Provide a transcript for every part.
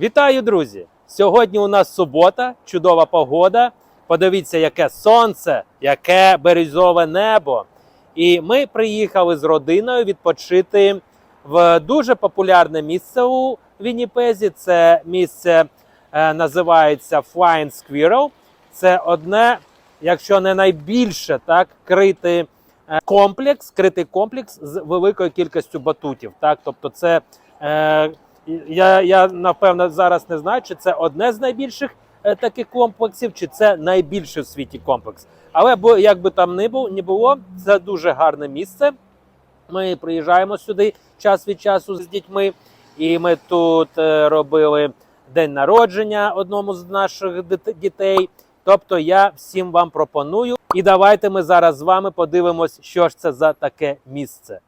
Вітаю, друзі! Сьогодні у нас субота, чудова погода. Подивіться, яке сонце, яке березове небо. І ми приїхали з родиною відпочити в дуже популярне місце у Вінніпезі. Це місце е, називається Flying Squirrel. Це одне, якщо не найбільше, так, критий е, комплекс, критий комплекс з великою кількістю батутів. Так? Тобто, це е, я, я напевно зараз не знаю, чи це одне з найбільших е, таких комплексів, чи це найбільший в світі комплекс. Але бо як би там не було, це дуже гарне місце. Ми приїжджаємо сюди час від часу з дітьми, і ми тут е, робили день народження одному з наших дітей. Тобто я всім вам пропоную. І давайте ми зараз з вами подивимось, що ж це за таке місце.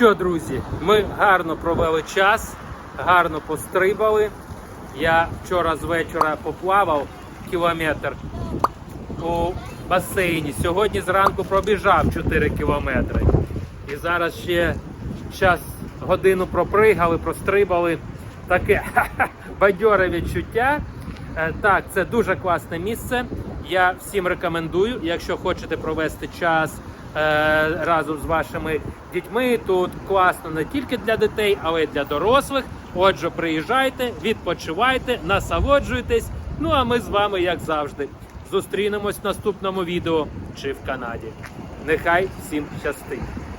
Що, друзі, ми гарно провели час, гарно пострибали. Я вчора з вечора поплавав кілометр у басейні. Сьогодні зранку пробіжав 4 кілометри. І зараз ще час годину пропригали, прострибали. Таке бадьоре відчуття. Е, Так, це дуже класне місце. Я всім рекомендую, якщо хочете провести час разом з вашими дітьми. Тут класно не тільки для дітей, але й для дорослих. Отже, приїжджайте, відпочивайте, насолоджуйтесь. Ну а ми з вами, як завжди, зустрінемось в наступному відео чи в Канаді. Нехай всім щастить!